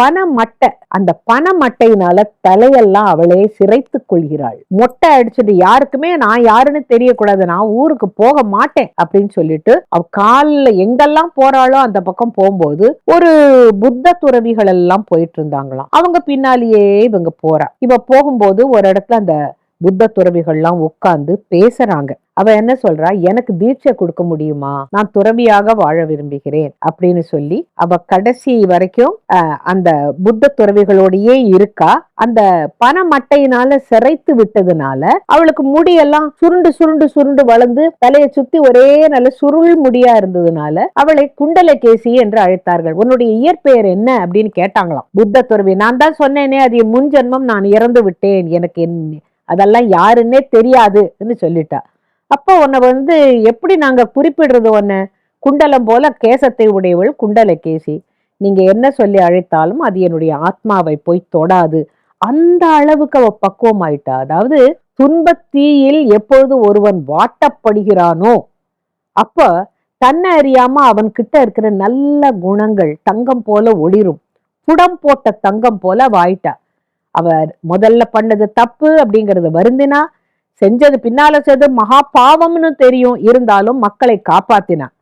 பணமட்டை மட்டை அந்த பனை மட்டையினால தலையெல்லாம் அவளே சிரைத்து கொள்கிறாள். மொட்டை அடிச்சுட்டு யாருக்குமே நான் யாருன்னு தெரியக்கூடாது நான் ஊருக்கு போக மாட்டேன் அப்படின்னு சொல்லிட்டு அவ காலில் எங்கெல்லாம் போறாளோ அந்த பக்கம் போகும்போது ஒரு புத்த துறவிகள் எல்லாம் போயிட்டு இருந்தாங்களாம். அவங்க பின்னாலேயே இவங்க போறா. இவ போகும்போது ஒரு இடத்துல அந்த புத்த துறவிகள்லாம் உட்கார்ந்து பேசுறாங்க. அவ என்ன சொல்றா? எனக்கு தீட்சை கொடுக்க முடியுமா? நான் துறவியாக வாழ விரும்புகிறேன். அப்படின்னு சொல்லி அவ கடைசி வரைக்கும் அந்த புத்த துறவிகளோடயே இருக்கா. அந்த பனை மட்டையினால சிறைத்து விட்டதுனால அவளுக்கு முடியெல்லாம் சுருண்டு சுருண்டு சுருண்டு வளர்ந்து தலையை சுத்தி ஒரே நல்ல சுருள் முடியா இருந்ததுனால அவளை குண்டலகேசி என்று அழைத்தார்கள். உன்னுடைய இயற்பெயர் என்ன? அப்படின்னு கேட்டாங்களாம். புத்த துறவி நான் தான் சொன்னேனே அது முன் ஜென்மம் நான் இறந்து விட்டேன். எனக்கு என் அதெல்லாம் யாருன்னே தெரியாதுன்னு சொல்லிட்டா. அப்போ உன்னை வந்து எப்படி நாங்கள் குறிப்பிடுறது உன்னை? குண்டலம் போல கேசத்தை உடையவள் குண்டல கேசி. நீங்கள் என்ன சொல்லி அழைத்தாலும் அது என்னுடைய ஆத்மாவை போய் தொடாது. அந்த அளவுக்கு அவ பக்குவம் ஆயிட்டா அதாவது துன்பத்தீயில் எப்பொழுது ஒருவன் வாட்டப்படுகிறானோ அப்போ தன்னை அறியாம அவன் கிட்ட இருக்கிற நல்ல குணங்கள் தங்கம் போல ஒளிரும். புடம் போட்ட தங்கம் போல வாயிட்டா அவர் முதல்ல பண்ணது தப்பு அப்படிங்கறது வருந்தினா செஞ்சது பின்னால செய்தது மகா பாவம்னு தெரியும் இருந்தாலும் மக்களை காப்பாத்தினா